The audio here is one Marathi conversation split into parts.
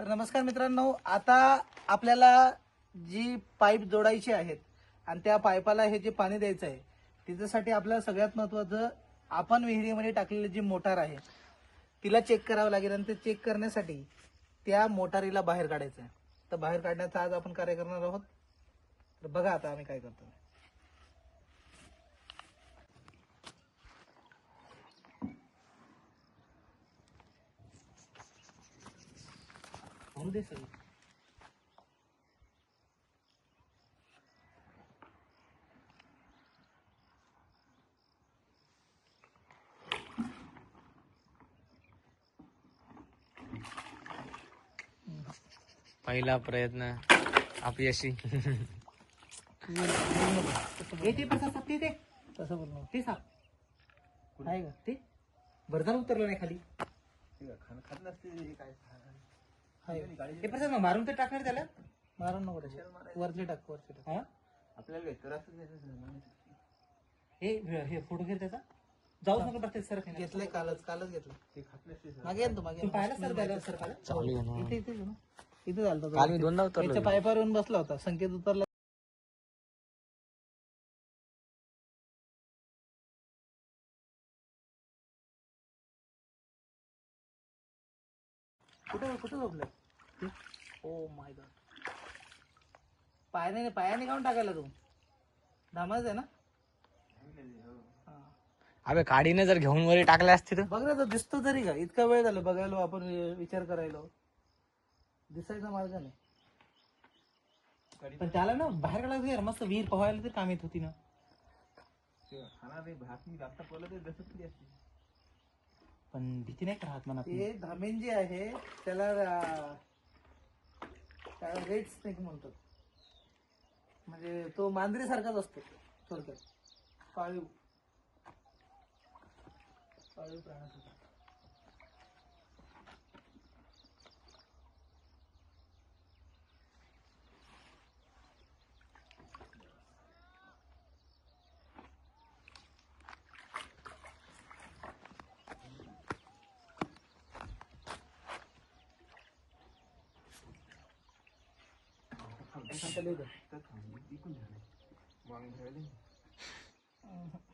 तर नमस्कार मित्रांनो आता आपल्याला जी पाईप जोडायची आहेत आणि त्या पाईपाला हे जे पाणी द्यायचं आहे त्याच्यासाठी आपल्याला सगळ्यात महत्वाचं आपण विहिरीमध्ये टाकलेली जी मोटार आहे तिला चेक करावं लागेल आणि ते चेक करण्यासाठी त्या मोटारीला बाहेर काढायचं आहे. तर बाहेर काढण्याचा आज आपण कार्य करणार आहोत. तर बघा आता आम्ही काय करतो होऊ दे सगळं पहिला प्रयत्न अपयशी हे ते प्रसाद साप ते ते तसं बोल. ते साप आहे का? ते? भरधार उतरलं नाही खाली. आहे. ते प्रसाद मग मारून तर टाकणार त्याला मारून नको त्याच्यात. वरती टाक वरती टाक हा? हे हे फोटो घे त्याचा जाऊच नको प्रत्येक सर घेतलंय कालच कालच घेतलं मागे येईन तू मागे येईन. पाहिलं सर त्याला सर चालू आहे ना. इथे इथे ना. इथे झालं. काल मी दोनदा उतरलो याच्या पायपावर येऊन बसला होता संकेत उतरला कुठे कुठे झोपलं ओ माय गॉड पायाने पायाने काऊन टाकायला तू. धामाच आहे ना? हा. अबे काडीने जर घेऊन वरी टाकले असते तर? बघ ना तो दिसतो तरी का? इतका वेळ झाला बघायला आपण विचार करायला. दिसायचा मार्ग नाही. पण त्याला ना बाहेर काढायचं यार मस्त विहीर पोहायला तर काम येत होती ना. पण भीती नाही का राहत म्हणा ते धामेन जे आहे त्याला अं, त्याला रेड स्नेक म्हणतात. म्हणजे तो मांजरी सारखाच असतो थोडक्यात. पाळीव पाळीव प्राण्याचा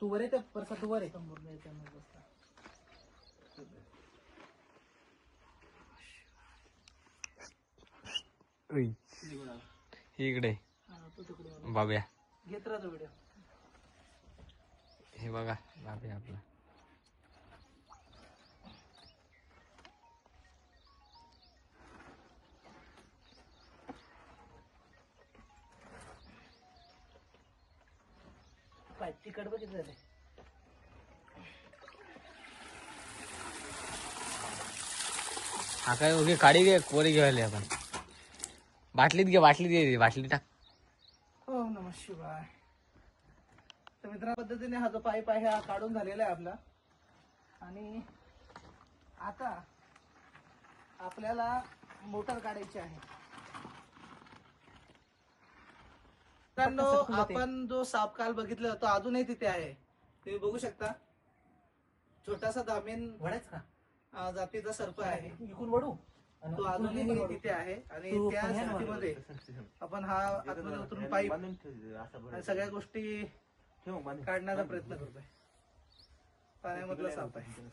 तू वर येते? परसा तू वर येतो. इकडे. बाब्या. घेत राहतो व्हिडिओ हे बघा बाब्या आपला. पाय तिकड बघितलं झाले हा काय ओके काडी घे कोरी घेवायला आपण. बाटलीत घे बाटलीत घे बाटलीत टाक. हो नम शिवाय. तर मित्रा पद्धतीने हा जो पाईप आहे हा काढून झालेला आहे आपला. आणि आता आपल्याला मोटर काढायची आहे. मित्रांनो आपण जो साप काल बघितला तो अजूनही तिथे आहे तुम्ही बघू शकता छोटासा दामेन का जातीचा सर्प आहे इकडून वडू तो अजूनही तिथे आहे आणि त्या स्थितीमध्ये आपण हा आतमध्ये उतरून पाईप आणि सगळ्या गोष्टी काढण्याचा प्रयत्न करतोय पाण्यामधला साप आहे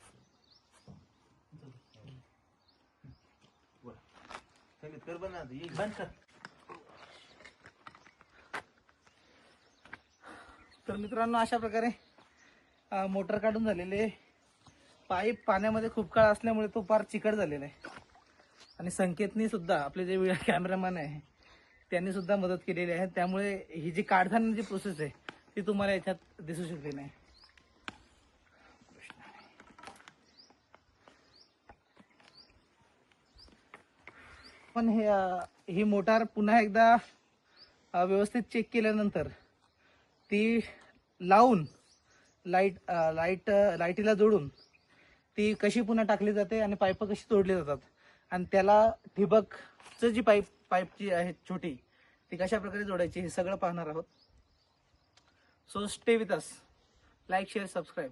बंद कर तर मित्रांनो अशा प्रकारे मोटर काढून झालेले पाईप पाण्यामध्ये खूप काळ असल्यामुळे तो फार चिकट झालेला आहे. आणि संकेतनी सुद्धा आपले जे कॅमेरामॅन आहे त्यांनी सुद्धा मदत केलेली आहे. त्यामुळे ही जी काढताना जी प्रोसेस आहे ती तुम्हाला याच्यात दिसू शकली नाही. पण हे ही मोटार पुन्हा एकदा व्यवस्थित चेक केल्यानंतर ती लावून लाइट लाइट लाईटीला जोडून ती कशी पुन्हा टाकली जाते आणि पाईप कशी तोडली जातात आणि त्याला ठिबकचं जी पाईप पाईपची आहे छोटी ती कशा प्रकारे जोडायची हे सगळं पाहणार आहोत. So stay with us like share subscribe